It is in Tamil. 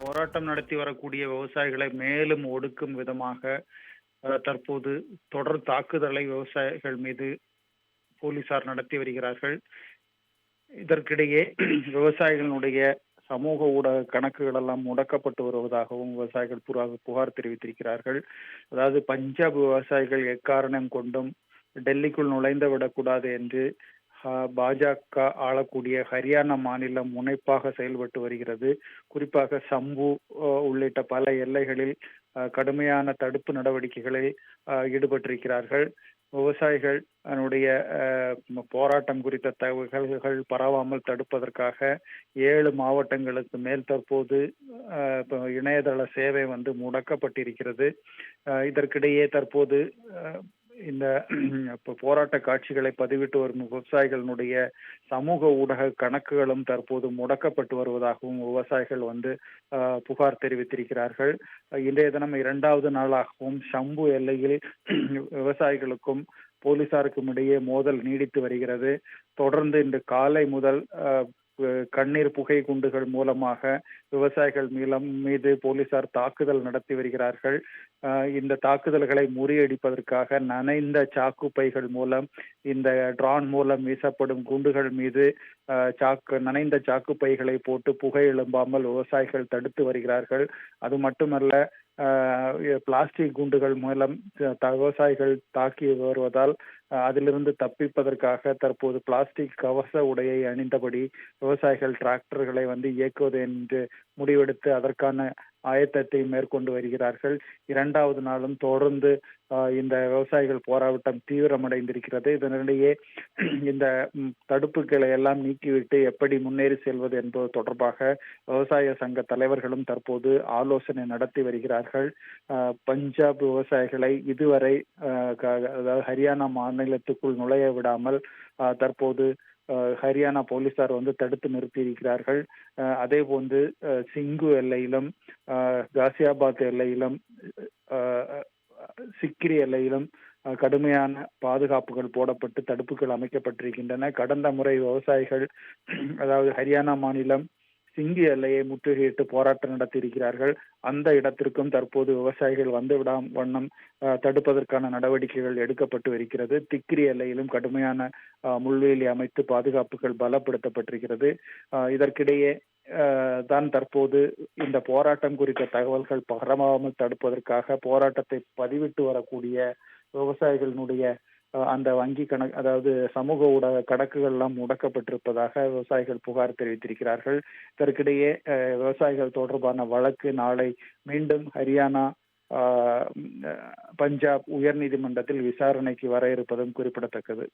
போராட்டம் நடத்தி வரக்கூடிய விவசாயிகளை மேலும் ஒடுக்கும் விதமாக தற்போது தொடர் தாக்குதலை விவசாயிகள் மீது போலீசார் நடத்தி வருகிறார்கள். இதற்கிடையே விவசாயிகளுடைய சமூக ஊடக கணக்குகள் எல்லாம் முடக்கப்பட்டு வருவதாகவும் விவசாயிகள் புறா- புகார் தெரிவித்திருக்கிறார்கள். அதாவது பஞ்சாப் விவசாயிகள் எக்காரணம் கொண்டும் டெல்லிக்குள் நுழைந்து விடக்கூடாது என்று பாஜக ஆளக்கூடிய ஹரியானா மாநிலம் முனைப்பாக செயல்பட்டு வருகிறது. குறிப்பாக சம்பு உள்ளிட்ட பல எல்லைகளில் கடுமையான தடுப்பு நடவடிக்கைகளில் ஈடுபட்டிருக்கிறார்கள். விவசாயிகள் அதனுடைய போராட்டம் குறித்த தகவல்கள் பரவாமல் தடுப்பதற்காக ஏழு மாவட்டங்களுக்கு மேல் தற்போது இணையதள சேவை வந்து முடக்கப்பட்டிருக்கிறது. இதற்கிடையே தற்போது இந்த போராட்ட காட்சிகளை பதிவிட்டு வரும் விவசாயிகளுடைய சமூக ஊடக கணக்குகளும் தற்போது முடக்கப்பட்டு வருவதாகவும் விவசாயிகள் வந்து ஆஹ், புகார் தெரிவித்திருக்கிறார்கள். இன்றைய தினம் இரண்டாவது நாளாகவும் ஷம்பு எல்லையில் விவசாயிகளுக்கும் போலீசாருக்கும் இடையே மோதல் நீடித்து வருகிறது. தொடர்ந்து இன்று காலை முதல் கண்ணீர் புகை குண்டுகள் மூலமாக விவசாயிகள் மீளம் மீது போலீசார் தாக்குதல் நடத்தி வருகிறார்கள். இந்த தாக்குதல்களை முறியடிப்பதற்காக நனைந்த சாக்கு பைகள் மூலம் இந்த ட்ரான் மூலம் வீசப்படும் குண்டுகள் மீது சாக்கு நனைந்த சாக்கு பைகளை போட்டு புகை எழும்பாமல் விவசாயிகள் தடுத்து வருகிறார்கள். அது மட்டுமல்ல பிளாஸ்டிக் குண்டுகள் மூலம் த- விவசாயிகள் தாக்கி வருவதால் அதிலிருந்து தப்பிப்பதற்காக தற்போது பிளாஸ்டிக் கவச உடையை அணிந்தபடி விவசாயிகள் டிராக்டர்களை வந்து இயக்குவது என்று முடிவெடுத்து அதற்கான ஆயத்தத்தை மேற்கொண்டு வருகிறார்கள். இரண்டாவது நாளும் தொடர்ந்து இந்த விவசாயிகள் போராட்டம் தீவிரமடைந்திருக்கிறது. இதனிடையே இந்த தடுப்புகளை எல்லாம் நீக்கிவிட்டு எப்படி முன்னேறி செல்வது என்பது தொடர்பாக விவசாய சங்க தலைவர்களும் தற்போது ஆலோசனை நடத்தி வருகிறார்கள். ஆஹ், பஞ்சாப் விவசாயிகளை இதுவரை ஆஹ், க- அதாவது ஹரியானா மாநிலத்துக்குள் நுழைய விடாமல் தற்போது ஹரியானா போலீசார் வந்து தடுத்து நிறுத்தியிருக்கிறார்கள். அதே போன்று சிங்கு எல்லையிலும் காசியாபாத் எல்லையிலும் சிக்கிரி எல்லையிலும் கடுமையான பாதுகாப்புகள் போடப்பட்டு தடுப்புகள் அமைக்கப்பட்டிருக்கின்றன. கடந்த முறை விவசாயிகள் அதாவது ஹரியானா மாநிலம் சிங்கி எல்லையை முற்றுகையிட்டு போராட்டம் நடத்தியிருக்கிறார்கள். அந்த இடத்திற்கும் தற்போது விவசாயிகள் வந்துவிடாம் வண்ணம் தடுப்பதற்கான நடவடிக்கைகள் எடுக்கப்பட்டு வருகிறது. திக்ரி எல்லையிலும் கடுமையான முள்வேலி அமைத்து பாதுகாப்புகள் பலப்படுத்தப்பட்டிருக்கிறது. இதற்கிடையே தான் தற்போது இந்த போராட்டம் குறித்த தகவல்கள் பரவாமல் தடுப்பதற்காக போராட்டத்தை பதிவிட்டு வரக்கூடிய விவசாயிகளினுடைய அந்த வங்கி கணக்கு அதாவது சமூக ஊடக கணக்குகள் எல்லாம் முடக்கப்பட்டிருப்பதாக விவசாயிகள் புகார் தெரிவித்திருக்கிறார்கள். இதற்கிடையே விவசாயிகள் தொடர்பான வழக்கு நாளை மீண்டும் ஹரியானா ஆஹ், பஞ்சாப் உயர்நீதிமன்றத்தில் விசாரணைக்கு வர இருப்பதும் குறிப்பிடத்தக்கது.